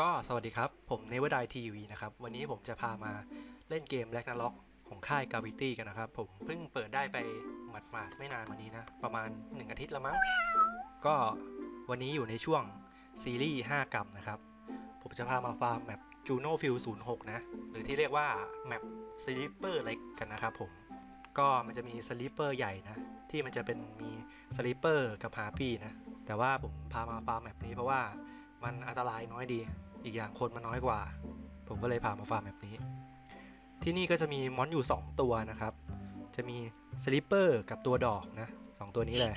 ก็สวัสดีครับ ผมเนวดายทีวีนะครับ วันนี้ผมจะพามาเล่นเกมแ a กนาล็อกของค่าย Gravity กันนะครับ ผมเพิ่งเปิดได้ไปหมาดๆไม่นานวันนี้นะ ประมาณ 1 อาทิตย์แล้วมั้ง ก็วันนี้อยู่ในช่วงซีรีส์ 5 กรัมนะครับ ผมจะพามาฟาร์มแมป Juno Field 06 นะ หรือที่เรียกว่าแมป Sleeper เล็กกันนะครับผม ก็มันจะมี Sleeper ใหญ่นะ ที่มันจะเป็นมี Sleeper กับ Harpy นะ แต่ว่าผมพามาฟาร์มแมปนี้เพราะว่ามันอันตรายน้อยดี อีกอย่างคนมันน้อยกว่า ผมก็เลยพามาฟาร์มแบบนี้ ที่นี่ก็จะมีมอนอยู่ 2 ตัวนะครับ จะมีสลิปเปอร์กับตัวดอกนะสองตัวนี้เลย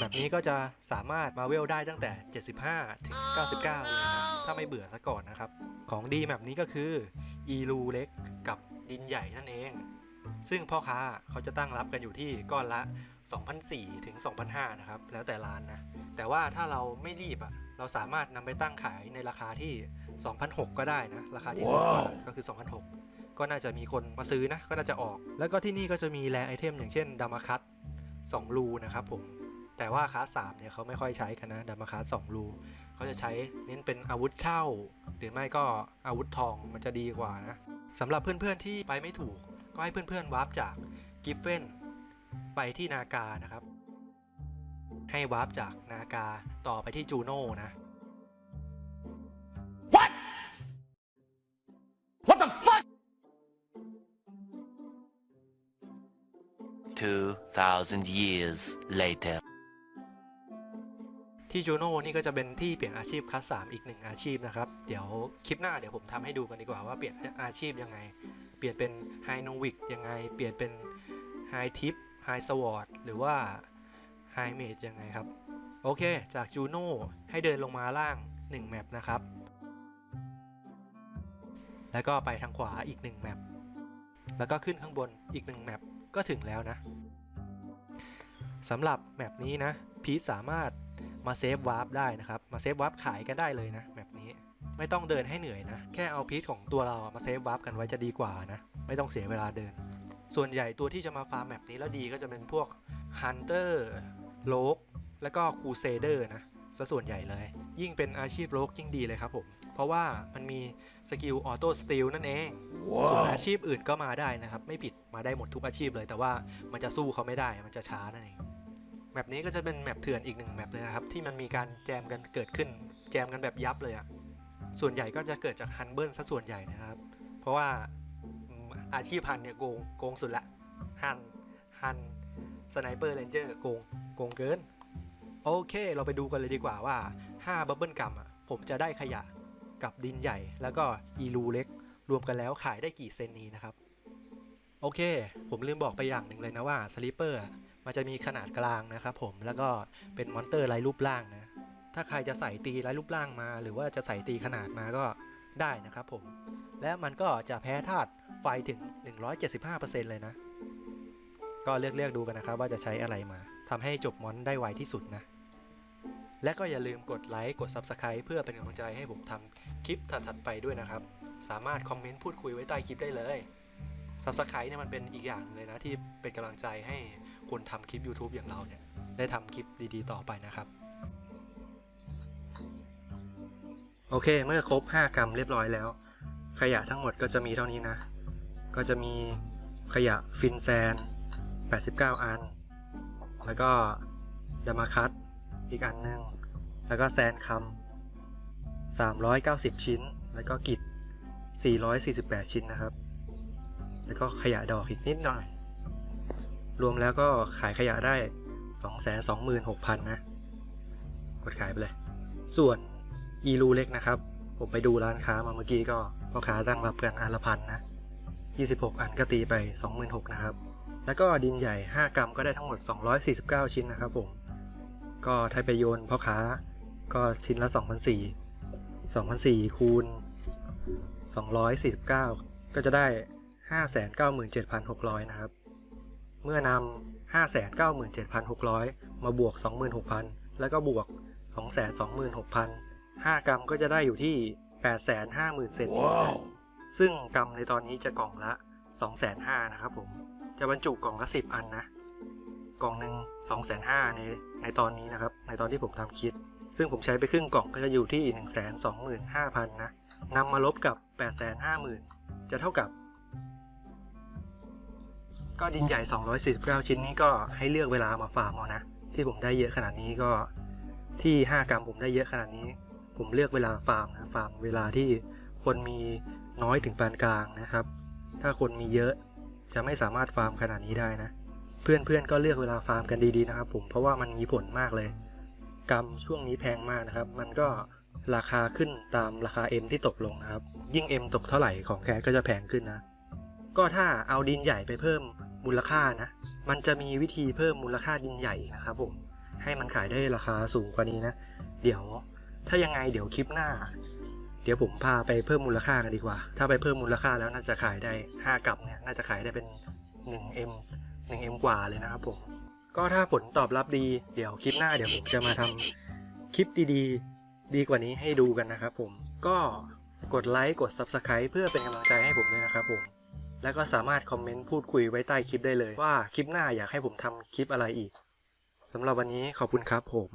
แบบนี้ก็จะสามารถมาเวลได้ตั้งแต่ 75 ถึง 99 เลยนะ ถ้าไม่เบื่อซะก่อนนะครับ ของดีแบบนี้ก็คือ อีลูเล็กกับดินใหญ่นั่นเอง ซึ่งพ่อค้าเขาจะตั้งรับกันอยู่ที่ก้อนละ 2,004ถึง2,005นะครับ แล้วแต่ร้านนะ แต่ว่าถ้าเราไม่รีบอะ เราสามารถนำไปตั้งขายในราคาที่ 2,006ก็ได้นะ ราคาที่สูงกว่าก็คือ 2,006 ก็น่าจะมีคนมาซื้อนะ ก็น่าจะออก แล้วก็ที่นี่ก็จะมีแรไอเทมอย่างเช่นดามาคัต2รูนะครับผม แต่ว่าคลาส3เนี่ยเขาไม่ค่อยใช้กันนะดามาคัต2รูเขาจะใช้เน้นเป็นอาวุธเช่า หรือไม่ก็อาวุธทองมันจะดีกว่านะสำหรับเพื่อนๆที่ไปไม่ถูก ก็ให้เพื่อนๆวาร์ปจากกิฟเฟนไปที่นากานะครับ ให้วาร์ปจากนากาต่อไปที่จูโน่นะ What the fuck? 2,000 years later. ที่จูโน่นี่ก็จะเป็นที่เปลี่ยนอาชีพคลาส3อีกหนึ่งอาชีพนะครับ เดี๋ยวคลิปหน้าเดี๋ยวผมทำให้ดูกันดีกว่าว่าเปลี่ยนอาชีพยังไง เปลี่ยนเป็นไฮโนวิกยังไง เปลี่ยนเป็นไฮทิปไฮสวอตหรือว่า ไฮเมจยังไงครับ โอเค จากจูโน่ให้เดินลงมาล่าง 1 แมปนะครับ แล้วก็ไปทางขวาอีก 1 แมป แล้วก็ขึ้นข้างบนอีก 1 แมป ก็ถึงแล้วนะสำหรับแมปนี้นะ พีทสามารถมาเซฟวาร์ปได้นะครับ มาเซฟวาร์ปขายกันได้เลยนะแบบนี้ไม่ต้องเดินให้เหนื่อยนะ แค่เอาพีทของตัวเรามาเซฟวาร์ปกันไว้จะดีกว่านะ ไม่ต้องเสียเวลาเดิน ส่วนใหญ่ตัวที่จะมาฟาร์มแมปนี้แล้วดีก็จะเป็นพวก Hunter โลกและก็คูเซเดอร์นะซะส่วนใหญ่เลย ยิ่งเป็นอาชีพโลกยิ่งดีเลยครับผม เพราะว่ามันมีสกิลออโต้สติลนั่นเองส่วนอาชีพอื่นก็มาได้นะครับ ไม่ผิดมาได้หมดทุกอาชีพเลย แต่ว่ามันจะสู้เขาไม่ได้มันจะช้านั่นเองแมปนี้ก็จะเป็นแมปเถื่อนอีกหนึ่งแมปเลยนะครับ ที่มันมีการแจมกันเกิดขึ้น แจมกันแบบยับเลยอะส่วนใหญ่ก็จะเกิดจากฮันเบิลซะส่วนใหญ่นะครับ เพราะว่าอืมอาชีพฮันเนี่ยโกงโกงสุดละฮันฮัน สไนเปอร์เรนเจอร์โกงโกงเกิน โอเค เราไปดูกันเลยดีกว่าว่า 5 บับเบิลกัมอะผมจะได้ขยะกับดินใหญ่แล้วก็อีลูเล็ก รวมกันแล้วขายได้กี่เซนนี้นะครับ โอเค ผมลืมบอกไปอย่างหนึ่งเลยนะว่าสลิปเปอร์มันจะมีขนาดกลางนะครับผมแล้วก็เป็นมอนเตอร์ไร้รูปร่างนะ ถ้าใครจะใส่ตีไร้รูปร่างมา หรือว่าจะใส่ตีขนาดมาก็ได้นะครับผมและมันก็จะแพ้ธาตุไฟถึง 175%เลยนะ ก็เลือกเลือกดูกันนะครับว่าจะใช้อะไรมาทำให้จบมอนได้ไวที่สุดนะ และก็อย่าลืมกดไลค์กด Subscribe เพื่อเป็นกำลังใจให้ผมทำคลิปถัดๆไปด้วยนะครับ สามารถคอมเมนต์พูดคุยไว้ใต้คลิปได้เลย Subscribe เนี่ยมันเป็นอีกอย่างเลยนะที่เป็นกำลังใจให้คนทำคลิป YouTube อย่างเราเนี่ย ได้ทำคลิปดีๆ ต่อไปนะครับ โอเคเมื่อครบ 5 กรัมเรียบร้อยแล้ว ขยะทั้งหมดก็จะมีเท่านี้นะ ก็จะมีขยะฟินแซน 89 อัน แล้วก็ดามาคัตอีกอันหนึงแล้วก็แซนคัม390 ชิ้น แล้วก็กิจ448 ชิ้นนะครับ แล้วก็ขยะดอกอีกนิดหน่อย รวมแล้วก็ขายขยะได้ 226,000 นะ กดขายไปเลย ส่วนอีรูเล็กนะครับ ผมไปดูร้านค้ามาเมื่อกี้ก็พ่อค้าตั้งรับกันอันละพันนะ 26 อันก็ตีไป 26,000นะครับ แล้วก็ดินใหญ่ 5 กรัมก็ได้ทั้งหมด 249 ชิ้นนะครับผม ก็ถ้าไปโยนพ่อค้าก็ชิ้นละ2,400 2,400คูณ 249 ก็จะได้ 597,600 นะครับ เมื่อนำ597,600 มาบวก 26,000 แล้วก็บวก 226,000 5 กรัมก็จะได้อยู่ที่ 850,000 เซน Wow. ซึ่งกรัมในตอนนี้จะกล่องละ 250,000 นะครับผม จะบรรจุกล่องละ10อันนะ กล่องหนึ่ง250,000ในในตอนนี้นะครับ ในตอนที่ผมทำคลิป ซึ่งผมใช้ไปครึ่งกล่องก็จะอยู่ที่1 2 5 0 0 0นสองหมื่นห้าพันนะนำมาลบกับ8 5 0 0 0 0จะเท่ากับ ก็ดินใหญ่ 249 ชิ้นนี้ก็ให้เลือกเวลามาฟาร์มเอานะ ที่ผมได้เยอะขนาดนี้ก็ที่ 5 กรัมผมได้เยอะขนาดนี้ ผมเลือกเวลาฟาร์มนะฟาร์มเวลาที่คนมีน้อยถึงปานกลางนะครับ ถ้าคนมีเยอะ จะไม่สามารถฟาร์มขนาดนี้ได้นะ เพื่อนๆก็เลือกเวลาฟาร์มกันดีๆนะครับ ผมเพราะว่ามันมีผลมากเลยกรัมช่วงนี้แพงมากนะครับ มันก็ราคาขึ้นตามราคา M ที่ตกลงนะครับ ยิ่ง M ตกเท่าไหร่ของแคสก็จะแพงขึ้นนะ ก็ถ้าเอาดินใหญ่ไปเพิ่มมูลค่านะ มันจะมีวิธีเพิ่มมูลค่าดินใหญ่นะครับผม ให้มันขายได้ราคาสูงกว่านี้นะ เดี๋ยวถ้ายังไงเดี๋ยวคลิปหน้า เดี๋ยวผมพาไปเพิ่มมูลค่ากันดีกว่า ถ้าไปเพิ่มมูลค่าแล้วน่าจะขายได้ 5กลับเนี่ยน่าจะขายได้เป็น 1M 1M กว่าเลยนะครับผม ก็ถ้าผลตอบรับดีเดี๋ยวคลิปหน้าเดี๋ยวผมจะมาทำคลิปดีๆ ดีกว่านี้ให้ดูกันนะครับผม ก็กดไลค์กด Subscribe เพื่อเป็นกำลังใจให้ผมด้วยนะครับผมแล้วก็สามารถคอมเมนต์พูดคุยไว้ใต้คลิปได้เลยว่าคลิปหน้าอยากให้ผมทำคลิปอะไรอีกสำหรับวันนี้ขอบคุณครับผม